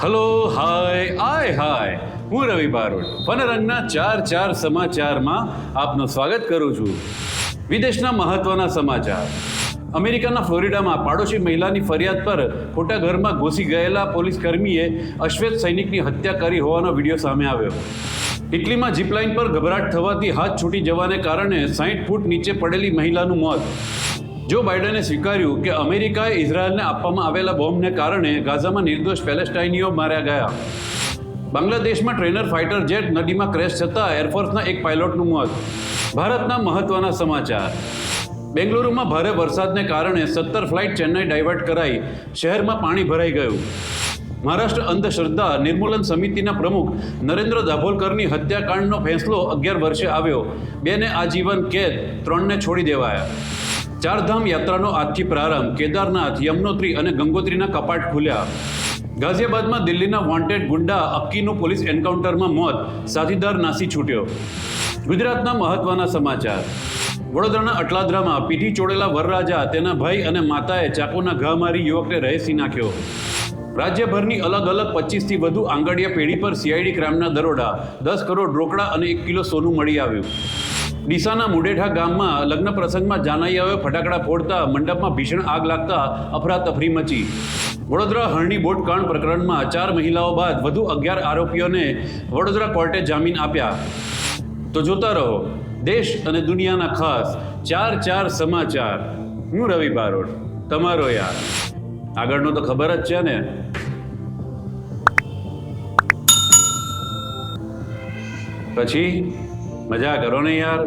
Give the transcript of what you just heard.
Hello hi આય હાય હું રવિ બારોટ. વનરંગના ચાર ચાર સમાચારમાં આપનું સ્વાગત કરું છું. વિદેશના મહત્વના સમાચાર. અમેરિકાના ફ્લોરિડામાં પાડોશી મહિલાની ફરિયાદ પર ખોટા ઘરમાં ઘૂસી ગયેલા પોલીસ કર્મીએ અશ્વેત સૈનિકની હત્યા કરી હોવાનો વીડિયો સામે આવ્યો. ઇટલીમાં જીપલાઇન પર ગભરાટ થવાથી હાથ છૂટી જવાને કારણે સાહીઠ ફૂટ નીચે પડેલી મહિલાનું મોત. જો બાઇડને સ્વીકાર્યું કે અમેરિકાએ ઇઝરાયલને આપવામાં આવેલા બોમ્બને કારણે ગાઝામાં નિર્દોષ પેલેસ્ટાઇનીઓ માર્યા ગયા. બાંગ્લાદેશમાં ટ્રેનર, ફાઇટર જેટ નદીમાં ક્રેશ થતાં એરફોર્સના એક પાયલોટનું મોત. ભારતના મહત્વના સમાચાર. બેંગલુરુમાં ભારે વરસાદને કારણે સત્તર ફ્લાઇટ ચેન્નાઈ ડાયવર્ટ કરાઈ, શહેરમાં પાણી ભરાઈ ગયું. મહારાષ્ટ્ર અંધશ્રદ્ધા નિર્મૂલન સમિતિના પ્રમુખ નરેન્દ્ર દાભોલકરની હત્યાકાંડનો ફેંસલો અગિયાર વર્ષે આવ્યો. બેને આજીવન કેદ, ત્રણને છોડી દેવાયા. ચારધામ યાત્રાનો આજથી પ્રારંભ. કેદારનાથ, યમનોત્રી અને ગંગોત્રીના કપાટ ખુલ્યા. ગાઝિયાબાદમાં દિલ્હીના વોન્ટેડ ગુંડા અક્કીનું પોલીસ એન્કાઉન્ટરમાં મોત. સાથીદાર નાસી છૂટ્યો. ગુજરાતના મહત્વના સમાચાર. વડોદરાના અટલાદરામાં પીઠી ચોડેલા વરરાજા, તેના ભાઈ અને માતાએ ચાકુના ઘા મારી યુવકને રહેસી નાખ્યો. રાજ્યભરની અલગ અલગ પચીસથી વધુ આંગડિયા પેઢી પર સીઆઈડી ક્રાઇમના દરોડા. દસ કરોડ રોકડા અને એક કિલો સોનું મળી આવ્યું. ડીસાના મુડેઠા ગામમાં લગ્ન પ્રસંગમાં જાનૈયાઓએ ફટાકડા ફોડતા મંડપમાં ભીષણ આગ લાગતા અફરાતફરી મચી. વડોદરા હરણી બોટકાંડ પ્રકરણમાં ચાર મહિલાઓ બાદ વધુ અગિયાર આરોપીઓને વડોદરા કોર્ટે જામીન આપ્યા. તો જોતા રહો, દેશ અને દુનિયાના ખાસ ચાર ચાર સમાચાર. હું રવિ બારોટ, તમારો યાર. આગળનું તો ખબર જ છે ને. પછી? મજા કરો ને યાર.